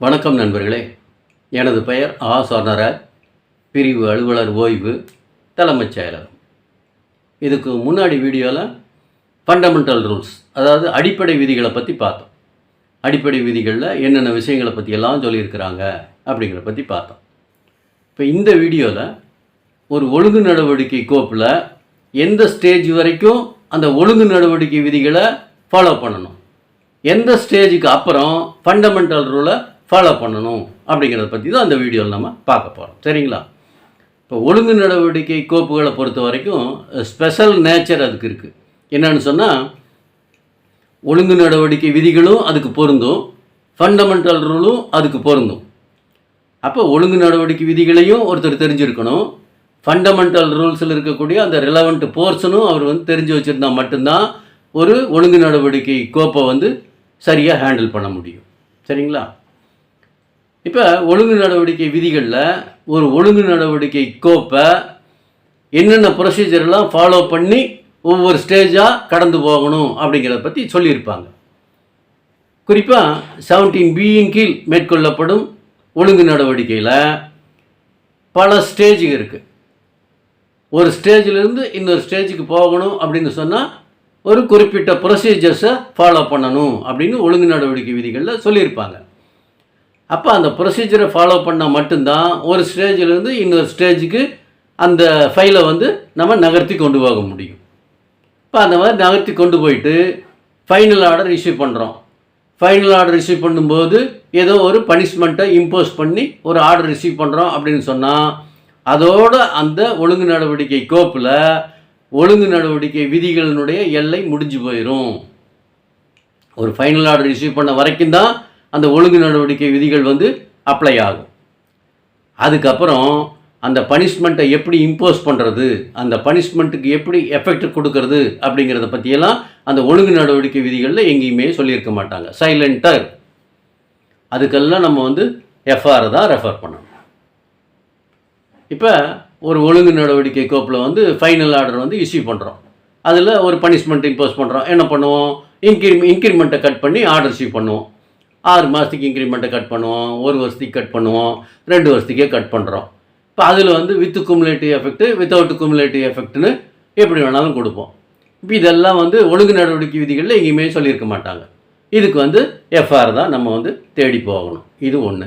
வணக்கம் நண்பர்களே. எனது பெயர் ஆ. சொர்ணராஜ். பிரிவு அலுவலர் ஓய்வு தலைமைச் செயலர் இதுக்கு முன்னாடி வீடியோவில் ஃபண்டமெண்டல் ரூல்ஸ் அதாவது அடிப்படை விதிகளை பற்றி பார்த்தோம். அடிப்படை விதிகளில் என்னென்ன விஷயங்களை பற்றியெல்லாம் சொல்லியிருக்கிறாங்க அப்படிங்கிறத பற்றி பார்த்தோம். இப்போ இந்த வீடியோவில் ஒரு ஒழுங்கு நடவடிக்கை கோப்பில் எந்த ஸ்டேஜ் வரைக்கும் அந்த ஒழுங்கு நடவடிக்கை விதிகளை ஃபாலோ பண்ணணும். எந்த ஸ்டேஜுக்கு அப்புறம் ஃபண்டமெண்டல் ரூலை ஃபாலோ பண்ணணும் அப்படிங்கிறத பற்றி தான் அந்த வீடியோவில் நம்ம பார்க்க போகிறோம் சரிங்களா? இப்போ ஒழுங்கு நடவடிக்கை கோப்புகளை பொறுத்த வரைக்கும் ஸ்பெஷல் நேச்சர் அதுக்கு இருக்குது என்னென்னு சொன்னால் ஒழுங்கு நடவடிக்கை விதிகளும் அதுக்கு பொருந்தும். ஃபண்டமெண்டல் ரூலும் அதுக்கு பொருந்தும். அப்போ ஒழுங்கு நடவடிக்கை விதிகளையும் ஒருத்தர் தெரிஞ்சிருக்கணும். ஃபண்டமெண்டல் ரூல்ஸில் இருக்கக்கூடிய அந்த ரிலவெண்ட் போர்ஷனும் அவர் வந்து தெரிஞ்சு வச்சுருந்தா மட்டும்தான் ஒரு ஒழுங்கு நடவடிக்கை கோப்பை வந்து சரியாக ஹேண்டில் பண்ண முடியும். சரிங்களா? இப்போ ஒழுங்கு நடவடிக்கை விதிகளில் ஒரு ஒழுங்கு நடவடிக்கை கோப்பை என்னென்ன ப்ரொசீஜர்லாம் ஃபாலோ பண்ணி ஒவ்வொரு ஸ்டேஜாக கடந்து போகணும் அப்படிங்கிறத பற்றி சொல்லியிருப்பாங்க. குறிப்பாக செவன்டீன் பியின் கீழ் மேற்கொள்ளப்படும் ஒழுங்கு நடவடிக்கையில் பல ஸ்டேஜுங்க இருக்குது ஒரு ஸ்டேஜிலிருந்து இன்னொரு ஸ்டேஜுக்கு போகணும் அப்படின்னு சொன்னால் ஒரு குறிப்பிட்ட ப்ரொசீஜர்ஸை ஃபாலோ பண்ணணும் அப்படின்னு ஒழுங்கு நடவடிக்கை விதிகளில் சொல்லியிருப்பாங்க. அப்போ அந்த ப்ரொசீஜரை ஃபாலோ பண்ணால் மட்டும்தான் ஒரு ஸ்டேஜிலேருந்து இன்னொரு ஸ்டேஜுக்கு அந்த ஃபைலை வந்து நம்ம நகர்த்தி கொண்டு போக முடியும். இப்போ அந்த மாதிரி நகர்த்தி கொண்டு போயிட்டு ஃபைனல் ஆர்டர் இஷ்யூ பண்ணுறோம் ஃபைனல் ஆர்டர் ரிசீவ் பண்ணும்போது ஏதோ ஒரு பனிஷ்மெண்ட்டை இம்போஸ் பண்ணி ஒரு ஆர்டர் ரிசீவ் பண்ணுறோம் அப்படின்னு சொன்னால் அதோட அந்த ஒழுங்கு நடவடிக்கை கோப்பில் ஒழுங்கு நடவடிக்கை விதிகளினுடைய எல்லை முடிஞ்சு போயிடும் ஒரு ஃபைனல் ஆர்டர் ரிசீவ் பண்ண வரைக்கும் தான் அந்த ஒழுங்கு நடவடிக்கை விதிகள் வந்து அப்ளை ஆகும். அதுக்கப்புறம் அந்த பனிஷ்மெண்ட்டை எப்படி இம்போஸ் பண்ணுறது அந்த பனிஷ்மெண்ட்டுக்கு எப்படி எஃபெக்ட் கொடுக்கறது அப்படிங்கிறத பற்றியெல்லாம் அந்த ஒழுங்கு நடவடிக்கை விதிகளில் எங்கேயுமே சொல்லியிருக்க மாட்டாங்க. சைலண்டர் அதுக்கெல்லாம் நம்ம வந்து எஃப்ஆர் தான் ரெஃபர் பண்ணணும். இப்போ ஒரு ஒழுங்கு நடவடிக்கை கோப்பில் வந்து ஃபைனல் ஆர்டர் வந்து இஷ்யூ பண்ணுறோம் அதில் ஒரு பனிஷ்மெண்ட் இம்போஸ் பண்ணுறோம் என்ன பண்ணுவோம்? இன்க்ரி இன்க்ரிமெண்ட்டை கட் பண்ணி ஆர்டர் இஷ்யூ பண்ணுவோம். ஆறு மாதத்துக்கு இன்க்ரிமெண்ட்டை கட் பண்ணுவோம் ஒரு வருஷத்துக்கு கட் பண்ணுவோம் ரெண்டு வருஷத்துக்கே கட் பண்ணுறோம் இப்போ அதில் வந்து with cumulative effect without cumulative எஃபெக்ட்னு எப்படி வேணாலும் கொடுப்போம். இப்போ இதெல்லாம் வந்து ஒழுங்கு நடவடிக்கை விதிகளில் எங்கேயுமே சொல்லியிருக்க மாட்டாங்க. இதுக்கு வந்து எஃப்ஆர் தான் நம்ம வந்து தேடி போகணும். இது ஒன்று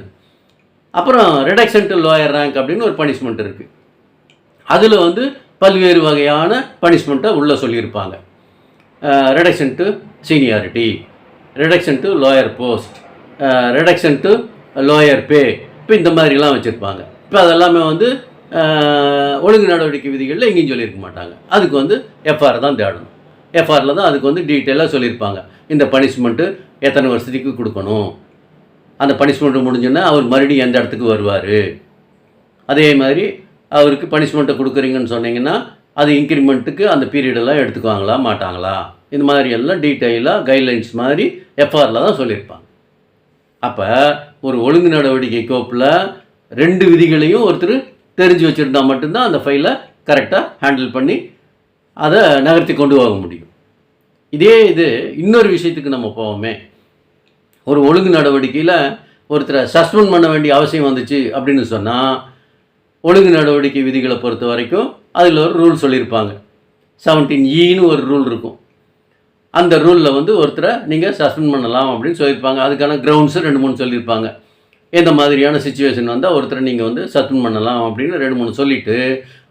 அப்புறம் ரிடக்ஷன் டு லோயர் ரேங்க் அப்படின்னு ஒரு பனிஷ்மெண்ட் இருக்குது அதில் வந்து பல்வேறு வகையான பனிஷ்மெண்ட்டை உள்ளே சொல்லியிருப்பாங்க. Reduction to seniority reduction to lower post reduction to lower pay இப்போ இந்த மாதிரிலாம் வச்சுருப்பாங்க. இப்போ அதெல்லாமே வந்து ஒழுங்கு நடவடிக்கை விதிகளில் எங்கேயும் சொல்லியிருக்க மாட்டாங்க. அதுக்கு வந்து எஃப்ஆர் தான் தேடணும். எஃப்ஆரில் தான் அதுக்கு வந்து டீட்டெயிலாக சொல்லியிருப்பாங்க இந்த பனிஷ்மெண்ட்டு எத்தனை வருஷத்துக்கு கொடுக்கணும்? அந்த பனிஷ்மெண்ட்டு முடிஞ்சோன்னா அவர் மறுபடியும் எந்த இடத்துக்கு வருவார்? அதே மாதிரி அவருக்கு பனிஷ்மெண்ட்டை கொடுக்குறீங்கன்னு சொன்னீங்கன்னா அது இன்க்ரிமெண்ட்டுக்கு அந்த பீரியடெல்லாம் எடுத்துக்குவாங்களா மாட்டாங்களா? இந்த மாதிரி எல்லாம் டீட்டெயிலாக கைட்லைன்ஸ் மாதிரி எஃப்ஆரில் தான் சொல்லியிருப்பாங்க அப்போ ஒரு ஒழுங்கு நடவடிக்கை கோப்பில் ரெண்டு விதிகளையும் ஒருத்தர் தெரிஞ்சு வச்சுருந்தா மட்டும்தான் அந்த ஃபைலை கரெக்டாக ஹேண்டில் பண்ணி அதை நகர்த்தி கொண்டு போக முடியும். இதே இது இன்னொரு விஷயத்துக்கு நம்ம போவோமே. ஒரு ஒழுங்கு நடவடிக்கையில் ஒருத்தரை சஸ்பெண்ட் பண்ண வேண்டிய அவசியம் வந்துச்சு அப்படின்னு சொன்னால் ஒழுங்கு நடவடிக்கை விதிகளை பொறுத்த வரைக்கும் அதில் ஒரு ரூல் சொல்லியிருப்பாங்க. செவன்டீன் ஈன்னு e ஒரு ரூல் இருக்கும். அந்த ரூலில் வந்து ஒருத்தரை நீங்கள் சஸ்பெண்ட் பண்ணலாம் அப்படின்னு சொல்லியிருப்பாங்க. அதுக்கான கிரவுண்ட்ஸு ரெண்டு மூணு சொல்லியிருப்பாங்க. எந்த மாதிரியான சுச்சுவேஷன் வந்தால் ஒருத்தரை நீங்கள் வந்து சஸ்பெண்ட் பண்ணலாம் அப்படின்னு ரெண்டு மூணு சொல்லிவிட்டு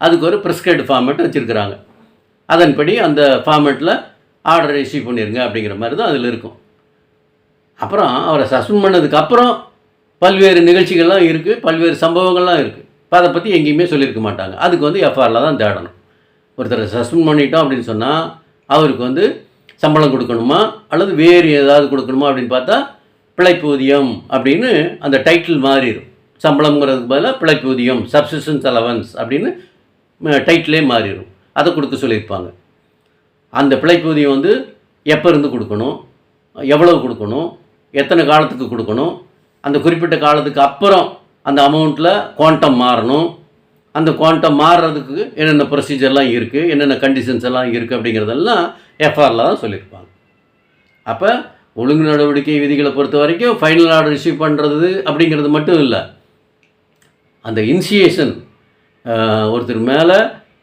அதுக்கு ஒரு ப்ரிஸ்கிரைப்டு ஃபார்மேட் வச்சுருக்கிறாங்க. அதன்படி அந்த ஃபார்மேட்டில் ஆர்டர் இஷ்யூ பண்ணிடுங்க அப்படிங்கிற மாதிரி தான் அதில் இருக்கும். அப்புறம் அவரை சஸ்பெண்ட் பண்ணதுக்கப்புறம் பல்வேறு நிகழ்ச்சிகள்லாம் இருக்குது பல்வேறு சம்பவங்கள்லாம் இருக்குது இப்போ அதை பற்றி எங்கேயுமே சொல்லியிருக்க மாட்டாங்க. அதுக்கு வந்து எஃப்ஆரில் தான் தேடணும். ஒருத்தரை சஸ்பெண்ட் பண்ணிட்டோம் அப்படின்னு சொன்னால் அவருக்கு வந்து சம்பளம் கொடுக்கணுமா? அல்லது வேறு ஏதாவது கொடுக்கணுமா அப்படின்னு பார்த்தா பிழைப்பூதியம் அப்படின்னு அந்த டைட்டில் மாறிடும். சம்பளம்ங்கிறதுக்கு பதிலாக பிழைப்பூதியம் சப்சிஸ்டன்ஸ் அலவன்ஸ் அப்படின்னு டைட்டிலே மாறிடும். அதை கொடுக்க சொல்லியிருப்பாங்க. அந்த பிழைப்பூதியம் வந்து எப்போ இருந்து கொடுக்கணும்? எவ்வளவு கொடுக்கணும்? எத்தனை காலத்துக்கு கொடுக்கணும்? அந்த குறிப்பிட்ட காலத்துக்கு அப்புறம் அந்த அமௌண்ட்டில் குவாண்டம் மாறணும். அந்த குவாண்டம் மாறுறதுக்கு என்னென்ன ப்ரொசீஜர்லாம் இருக்குது என்னென்ன கண்டிஷன்ஸ் எல்லாம் இருக்குது அப்படிங்கிறதெல்லாம் எஃப்ஆரில் தான் சொல்லியிருப்பாங்க. அப்போ ஒழுங்கு நடவடிக்கை விதிகளை பொறுத்த வரைக்கும் ஃபைனல் ஆர்டர் இஷ்யூ பண்ணுறது அப்படிங்கிறது மட்டும் இல்லை. அந்த இனிஷியேஷன் ஒருத்தர் மேலே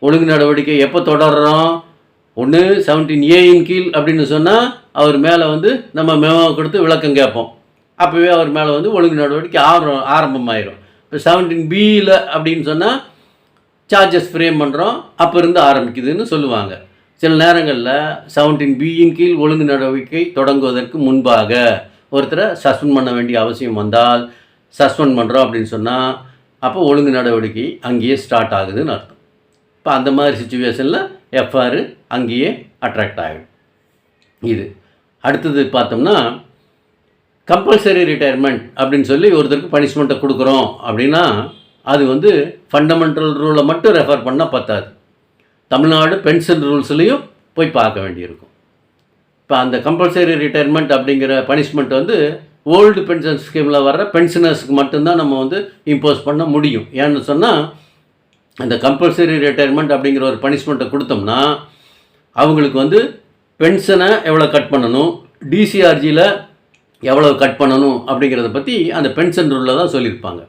ஒழுங்கு நடவடிக்கை எப்போ தொடர்றோம்? ஒன்று செவன்டீன் ஏயின் கீழ் அப்படின்னு சொன்னால் அவர் மேலே வந்து நம்ம மெமோ கொடுத்து விளக்கம் கேட்போம். அப்போவே அவர் மேலே வந்து ஒழுங்கு நடவடிக்கை ஆரம்பம் ஆரம்பமாயிரும். இப்போ செவன்டீன் பியில் அப்படின்னு சொன்னால் சார்ஜஸ் ஃப்ரேம் பண்ணுறோம் அப்போ இருந்து ஆரம்பிக்குதுன்னு சொல்லுவாங்க. சில நேரங்களில் செவன்டீன் பியின் கீழ் ஒழுங்கு நடவடிக்கை தொடங்குவதற்கு முன்பாக ஒருத்தரை சஸ்பெண்ட் பண்ண வேண்டிய அவசியம் வந்தால் சஸ்பெண்ட் பண்ணுறோம் அப்படின்னு சொன்னால் அப்போ ஒழுங்கு நடவடிக்கை அங்கேயே ஸ்டார்ட் ஆகுதுன்னு அர்த்தம். இப்போ அந்த மாதிரி சுச்சுவேஷனில் எஃப்ஆர் அங்கேயே அட்ராக்ட் ஆகிடும் இது. அடுத்தது பார்த்தோம்னா கம்பல்சரி ரிட்டையர்மெண்ட் அப்படின்னு சொல்லி ஒருத்தருக்கு பனிஷ்மெண்ட்டை கொடுக்குறோம் அப்படின்னா அது வந்து ஃபண்டமெண்டல் ரூலை மட்டும் ரெஃபர் பண்ணால் பத்தாது. தமிழ்நாடு பென்ஷன் ரூல்ஸ்லேயும் போய் பார்க்க வேண்டியிருக்கும். இப்போ அந்த கம்பல்சரி ரிட்டையர்மெண்ட் அப்படிங்கிற பனிஷ்மெண்ட் வந்து ஓல்டு பென்ஷன் ஸ்கீமில் வர்ற பென்ஷனர்ஸ்க்கு மட்டும்தான் நம்ம வந்து இம்போஸ் பண்ண முடியும். ஏன்னு சொன்னால் அந்த கம்பல்சரி ரிட்டையர்மெண்ட் அப்படிங்கிற ஒரு பனிஷ்மெண்ட்டை கொடுத்தோம்னா அவங்களுக்கு வந்து பென்ஷனை எவ்வளோ கட் பண்ணணும் டிசிஆர்ஜியில் எவ்வளோ கட் பண்ணணும் அப்படிங்கிறத பற்றி அந்த பென்ஷன் ரூலில் தான் சொல்லியிருப்பாங்க.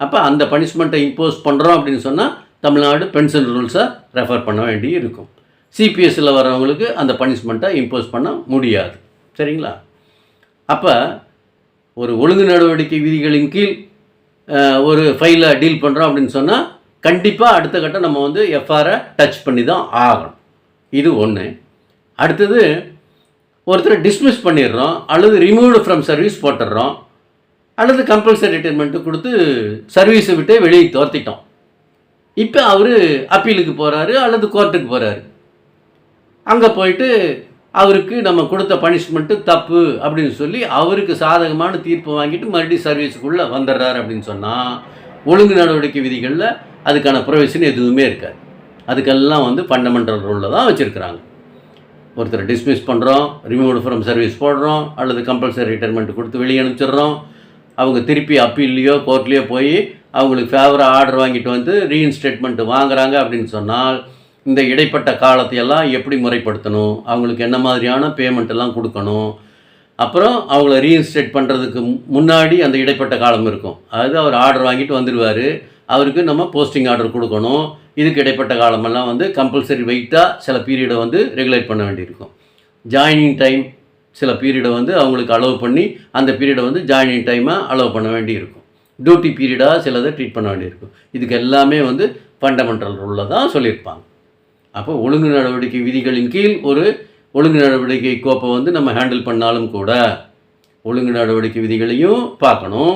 அப்போ அந்த பனிஷ்மெண்ட்டை இம்போஸ் பண்ணுறோம் அப்படின்னு சொன்னால் தமிழ்நாடு பென்ஷன் ரூல்ஸை ரெஃபர் பண்ண வேண்டி இருக்கும் சிபிஎஸ்சில் வரவங்களுக்கு அந்த பனிஷ்மெண்ட்டை இம்போஸ் பண்ண முடியாது. சரிங்களா? அப்போ ஒரு ஒழுங்கு நடவடிக்கை விதிகளின் கீழ் ஒரு ஃபைலை டீல் பண்ணுறோம் அப்படின்னு சொன்னால் கண்டிப்பாக அடுத்த கட்டம் நம்ம வந்து எஃப்ஆரை டச் பண்ணி தான் ஆகணும். இது ஒன்று அடுத்தது ஒருத்தரை டிஸ்மிஸ் பண்ணிடுறோம் அல்லது ரிமூவ்டு ஃப்ரம் சர்வீஸ் போட்டுடுறோம் அல்லது கம்பல்சரி ரிட்டைர்மெண்ட்டு கொடுத்து சர்வீஸை விட்டே வெளியே துரத்திட்டோம். இப்போ அவர் அப்பீலுக்கு போகிறாரு அல்லது கோர்ட்டுக்கு போகிறாரு அங்கே போயிட்டு அவருக்கு நம்ம கொடுத்த பனிஷ்மெண்ட்டு தப்பு அப்படின்னு சொல்லி அவருக்கு சாதகமான தீர்ப்பு வாங்கிட்டு மறுபடியும் சர்வீஸுக்குள்ளே வந்துடுறாரு அப்படின்னு சொன்னால் ஒழுங்கு நடவடிக்கை விதிகளில் அதுக்கான ப்ரொவிஷன் எதுவுமே இருக்காது. அதுக்கெல்லாம் வந்து ஃபண்டமெண்டல் ரூலில் தான் வச்சுருக்குறாங்க. ஒருத்தர் டிஸ்மிஸ் பண்ணுறோம் ரிமூவ்டு ஃப்ரம் சர்வீஸ் போடுறோம் அல்லது கம்பல்சரி ரிட்டைர்மெண்ட் கொடுத்து வெளியே அனுப்பிச்சிடுறோம். அவங்க திருப்பி அப்பீல்லையோ கோர்ட்லேயோ போய் அவங்களுக்கு ஃபேவராக ஆர்டர் வாங்கிட்டு வந்து ரீஇன்ஸ்டேட்மெண்ட் வாங்குறாங்க அப்படின்னு சொன்னால் இந்த இடைப்பட்ட காலத்தையெல்லாம் எப்படி முறைப்படுத்தணும்? அவங்களுக்கு என்ன மாதிரியான பேமெண்ட் எல்லாம் கொடுக்கணும்? அப்புறம் அவங்கள ரீஇன்ஸ்டேட் பண்ணுறதுக்கு முன்னாடி அந்த இடைப்பட்ட காலம் இருக்கும். அதாவது அவர் ஆர்டர் வாங்கிட்டு வந்துடுவார் அவருக்கு நம்ம போஸ்டிங் ஆர்டர் கொடுக்கணும். இதுக்கு இடைப்பட்ட காலமெல்லாம் வந்து கம்பல்சரி வெயிட்டாக சில பீரியடை வந்து ரெகுலேட் பண்ண வேண்டியிருக்கும். ஜாயினிங் டைம் சில பீரியடை வந்து அவங்களுக்கு அலோவ் பண்ணி அந்த பீரியடை வந்து ஜாயினிங் டைமாக அலோவ் பண்ண வேண்டியிருக்கும். டியூட்டி பீரியடாக சிலதை ட்ரீட் பண்ண வேண்டியிருக்கும். இதுக்கு எல்லாமே வந்து ஃபண்டமெண்டல் ரூலில் தான் சொல்லியிருப்பாங்க. அப்போ ஒழுங்கு நடவடிக்கை விதிகளின் கீழ் ஒரு ஒழுங்கு நடவடிக்கை கோப்பை வந்து நம்ம ஹேண்டில் பண்ணாலும் கூட ஒழுங்கு நடவடிக்கை விதிகளையும் பார்க்கணும்.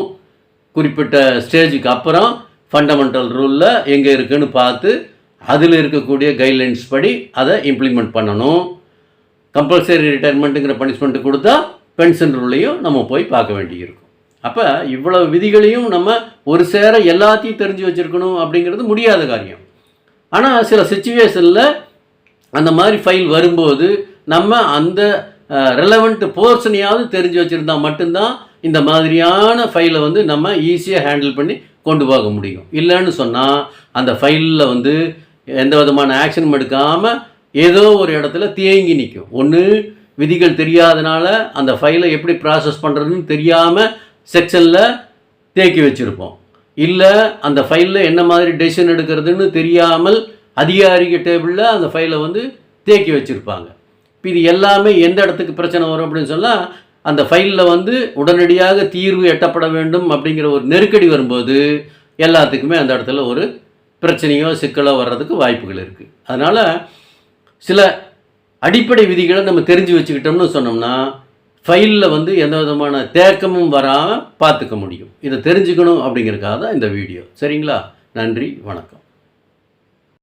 குறிப்பிட்ட ஸ்டேஜுக்கு அப்புறம் ஃபண்டமெண்டல் ரூலில் எங்கே இருக்குதுன்னு பார்த்து அதில் இருக்கக்கூடிய கைட்லைன்ஸ் படி அதை இம்ப்ளிமெண்ட் பண்ணணும். கம்பல்சரி ரிட்டையர்மெண்ட்டுங்கிற பனிஷ்மெண்ட் கொடுத்தா பென்ஷன் ரூலையும் நம்ம போய் பார்க்க வேண்டியிருக்கும். அப்போ இவ்வளவு விதிகளையும் நம்ம ஒரு சேர எல்லாத்தையும் தெரிஞ்சு வச்சுருக்கணும் அப்படிங்கிறது முடியாத காரியம். ஆனால் சில சுச்சுவேஷனில் அந்த மாதிரி ஃபைல் வரும்போது நம்ம அந்த ரெலவெண்ட் போர்ஷனையாவது தெரிஞ்சு வச்சுருந்தா மட்டும்தான் இந்த மாதிரியான ஃபைலை வந்து நம்ம ஈஸியாக ஹேண்டில் பண்ணி கொண்டு போக முடியும். இல்லைன்னு சொன்னால் அந்த ஃபைலில் வந்து எந்த விதமான ஆக்ஷனும் எடுக்காமல் ஏதோ ஒரு இடத்துல தேங்கி நிற்கும் ஒன்று விதிகள் தெரியாதனால அந்த ஃபைலை எப்படி ப்ராசஸ் பண்ணுறதுன்னு தெரியாமல் செக்ஷனில் தேக்கி வச்சுருப்போம். இல்லை அந்த ஃபைலில் என்ன மாதிரி டெசிஷன் எடுக்கிறதுன்னு தெரியாமல் அதிகாரிக டேபிளில் அந்த ஃபைலை வந்து தேக்கி வச்சுருப்பாங்க. இப்போ இது எல்லாமே எந்த இடத்துக்கு பிரச்சனை வரும் அப்படின்னு சொன்னால் அந்த ஃபைலில் வந்து உடனடியாக தீர்வு எட்டப்பட வேண்டும் அப்படிங்கிற ஒரு நெருக்கடி வரும்போது எல்லாத்துக்குமே அந்த இடத்துல ஒரு பிரச்சனையோ சிக்கலோ வர்றதுக்கு வாய்ப்புகள் இருக்குது அதனால் சில அடிப்படை விதிகளை நம்ம தெரிஞ்சு வச்சுக்கிட்டோம்னு சொன்னோம்னா ஃபைலில் வந்து எந்த விதமான தேக்கமும் வராமல் பார்த்துக்க முடியும். இதை தெரிஞ்சுக்கணும் அப்படிங்கிறதுக்காக தான் இந்த வீடியோ. சரிங்களா? நன்றி வணக்கம்.